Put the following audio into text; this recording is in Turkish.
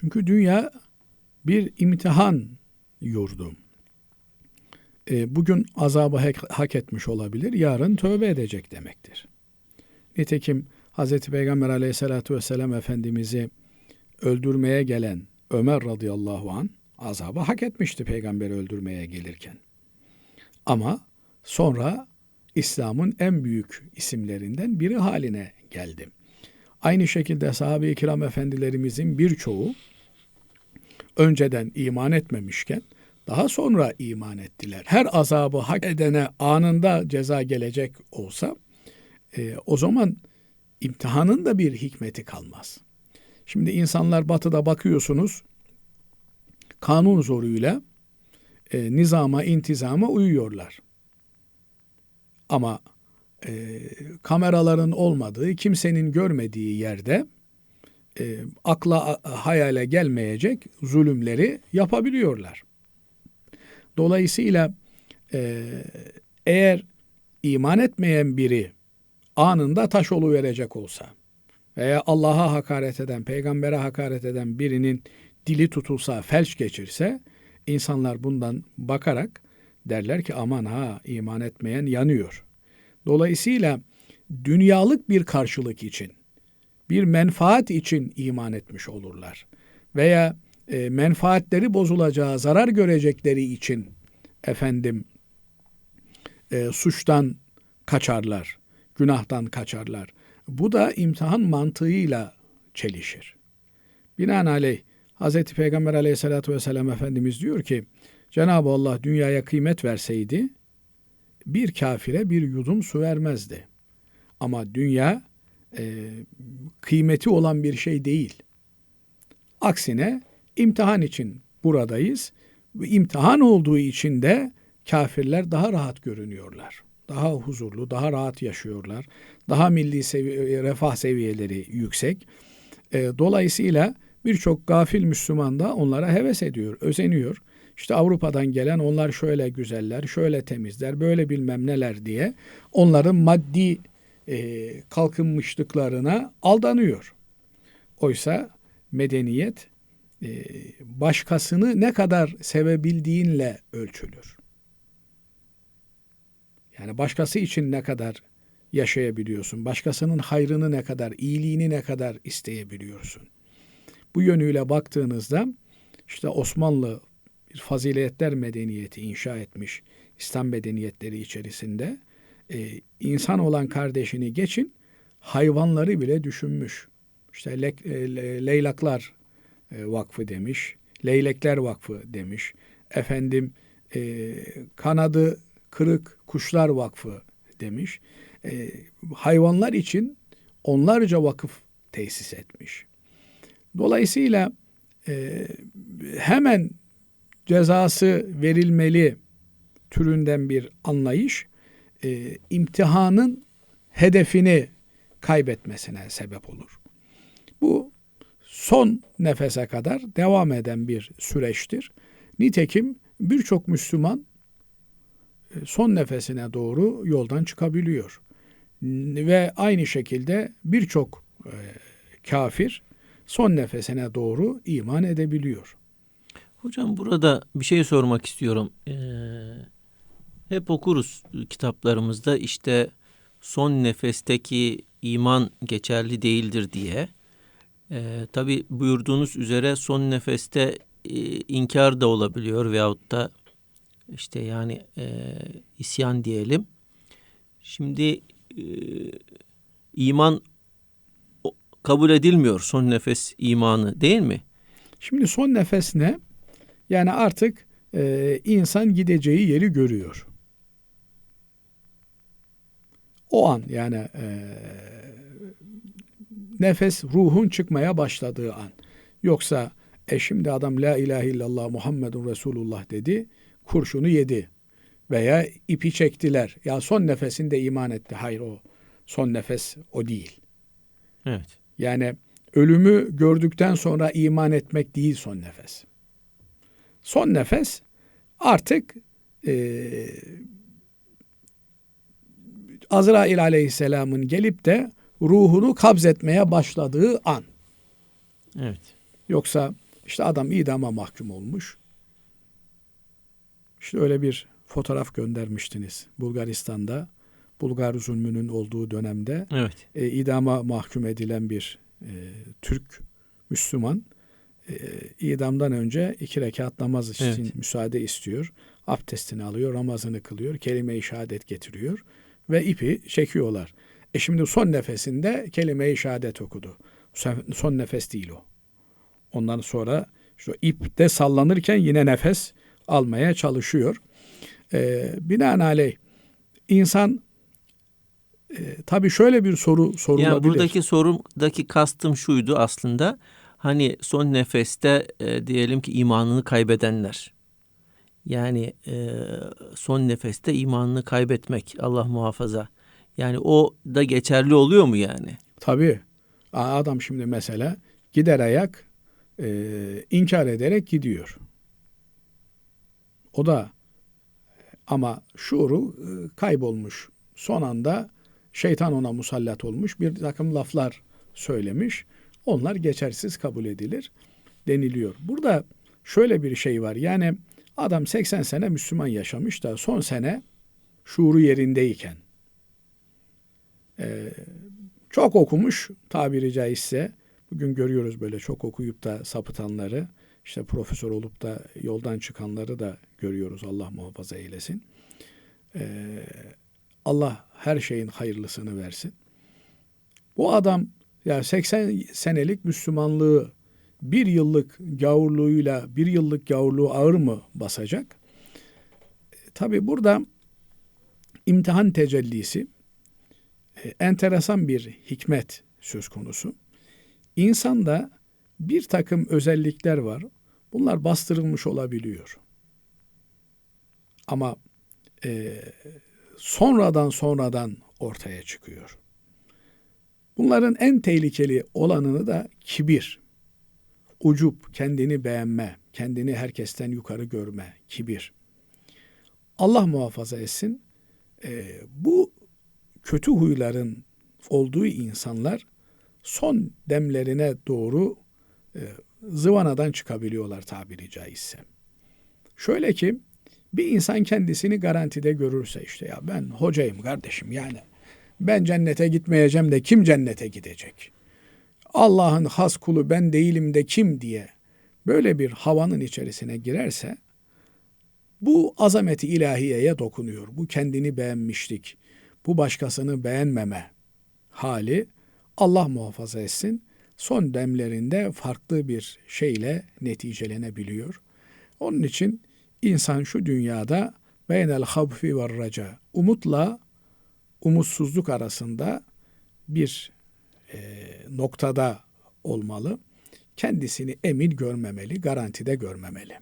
Çünkü dünya bir imtihan yurdu. E, bugün azabı hak, etmiş olabilir, yarın tövbe edecek demektir. Nitekim Hz. Peygamber aleyhissalatü vesselam Efendimiz'i öldürmeye gelen Ömer radıyallahu an azabı hak etmişti peygamberi öldürmeye gelirken. Ama sonra İslam'ın en büyük isimlerinden biri haline geldi. Aynı şekilde sahabe-i kiram efendilerimizin birçoğu önceden iman etmemişken daha sonra iman ettiler. Her azabı hak edene anında ceza gelecek olsa e, o zaman imtihanın da bir hikmeti kalmaz. Şimdi insanlar batıda bakıyorsunuz kanun zoruyla e, nizama, intizama uyuyorlar. Ama e, kameraların olmadığı, kimsenin görmediği yerde e, akla hayale gelmeyecek zulümleri yapabiliyorlar. Dolayısıyla e, eğer iman etmeyen biri anında taş verecek olsa veya Allah'a hakaret eden, peygambere hakaret eden birinin dili tutulsa, felç geçirse insanlar bundan bakarak derler ki aman ha iman etmeyen yanıyor. Dolayısıyla dünyalık bir karşılık için, bir menfaat için iman etmiş olurlar. Veya e, menfaatleri bozulacağı, zarar görecekleri için efendim e, suçtan kaçarlar, günahtan kaçarlar. Bu da imtihan mantığıyla çelişir. Binaenaleyh Hz. Peygamber aleyhissalatü vesselam Efendimiz diyor ki Cenab-ı Allah dünyaya kıymet verseydi bir kafire bir yudum su vermezdi. Ama dünya e, kıymeti olan bir şey değil. Aksine imtihan için buradayız. İmtihan olduğu için de kafirler daha rahat görünüyorlar. Daha huzurlu, daha rahat yaşıyorlar. Daha milli sevi refah seviyeleri yüksek. E, dolayısıyla birçok gafil Müslüman da onlara heves ediyor, özeniyor. İşte Avrupa'dan gelen onlar şöyle güzeller, şöyle temizler, böyle bilmem neler diye onların maddi e, kalkınmışlıklarına aldanıyor. Oysa medeniyet e, başkasını ne kadar sevebildiğinle ölçülür. Yani başkası için ne kadar yaşayabiliyorsun, başkasının hayrını ne kadar, iyiliğini ne kadar isteyebiliyorsun. Bu yönüyle baktığınızda işte Osmanlı bir faziletler medeniyeti inşa etmiş İslam medeniyetleri içerisinde e, insan olan kardeşini geçin hayvanları bile düşünmüş. İşte le, e, Leylaklar e, Vakfı demiş, Leylekler Vakfı demiş. Efendim e, kanadı kırık kuşlar vakfı demiş. E, hayvanlar için onlarca vakıf tesis etmiş. Dolayısıyla e, hemen cezası verilmeli türünden bir anlayış e, imtihanın hedefini kaybetmesine sebep olur. Bu son nefese kadar devam eden bir süreçtir. Nitekim birçok Müslüman e, son nefesine doğru yoldan çıkabiliyor. Ve aynı şekilde birçok e, kafir son nefesine doğru iman edebiliyor. Hocam burada bir şey sormak istiyorum. Ee, hep okuruz kitaplarımızda işte son nefesteki iman geçerli değildir diye. Ee, Tabi buyurduğunuz üzere son nefeste e, inkar da olabiliyor veyahut da işte yani e, isyan diyelim. Şimdi e, iman kabul edilmiyor son nefes imanı değil mi? Şimdi son nefes ne? Yani artık e, insan gideceği yeri görüyor. O an yani e, nefes ruhun çıkmaya başladığı an. Yoksa e şimdi adam la ilahe illallah Muhammedun Resulullah dedi, kurşunu yedi. Veya ipi çektiler. Ya son nefesinde iman etti. Hayır o son nefes o değil. Evet. Yani ölümü gördükten sonra iman etmek değil son nefes. Son nefes artık e, Azrail aleyhisselamın gelip de ruhunu kabzetmeye başladığı an. Evet. Yoksa İşte adam idama mahkum olmuş. İşte öyle bir fotoğraf göndermiştiniz. Bulgaristan'da Bulgar zulmünün olduğu dönemde Evet. e, idama mahkum edilen bir e, Türk Müslüman e, idamdan önce iki rekat namaz için Evet. müsaade istiyor. Abdestini alıyor, namazını kılıyor, kelime-i şehadet getiriyor ve ipi çekiyorlar. E şimdi son nefesinde kelime-i şehadet okudu. Son, nefes değil o. Ondan sonra şu ipte sallanırken yine nefes almaya çalışıyor. E, binaenaleyh insan e, tabii şöyle bir soru sorulabilir. Yani buradaki sorumdaki kastım şuydu aslında. Hani son nefeste e, diyelim ki imanını kaybedenler. Yani e, son nefeste imanını kaybetmek Allah muhafaza. Yani o da geçerli oluyor mu yani? Tabii. Adam şimdi mesela gider ayak e, inkar ederek gidiyor. O da ama şuuru e, kaybolmuş. Son anda şeytan ona musallat olmuş. Bir takım laflar söylemiş. Onlar geçersiz kabul edilir deniliyor. Burada şöyle bir şey var. Yani adam 80 sene Müslüman yaşamış da son sene şuuru yerindeyken e, çok okumuş tabiri caizse bugün görüyoruz böyle çok okuyup da sapıtanları işte profesör olup da yoldan çıkanları da görüyoruz Allah muhafaza eylesin. Ee, Allah her şeyin hayırlısını versin. Bu adam ya 80 senelik Müslümanlığı bir yıllık gavurluğuyla bir yıllık gavurluğu ağır mı basacak? E, Tabi burada imtihan tecellisi e, enteresan bir hikmet söz konusu. İnsanda bir takım özellikler var. Bunlar bastırılmış olabiliyor. Ama e, sonradan sonradan ortaya çıkıyor. Bunların en tehlikeli olanını da kibir, ucup, kendini beğenme, kendini herkesten yukarı görme, kibir. Allah muhafaza etsin. E, bu kötü huyların olduğu insanlar son demlerine doğru e, zıvanadan çıkabiliyorlar tabiri caizse. Şöyle ki bir insan kendisini garantide görürse işte ya ben hocayım kardeşim yani ben cennete gitmeyeceğim de kim cennete gidecek? Allah'ın has kulu ben değilim de kim diye böyle bir havanın içerisine girerse bu azameti ilahiyeye dokunuyor. Bu kendini beğenmişlik, bu başkasını beğenmeme hali Allah muhafaza etsin son demlerinde farklı bir şeyle neticelenebiliyor. Onun için insan şu dünyada beynel havfi ve raca umutla umutsuzluk arasında bir e, noktada olmalı. Kendisini emin görmemeli, garantide görmemeli.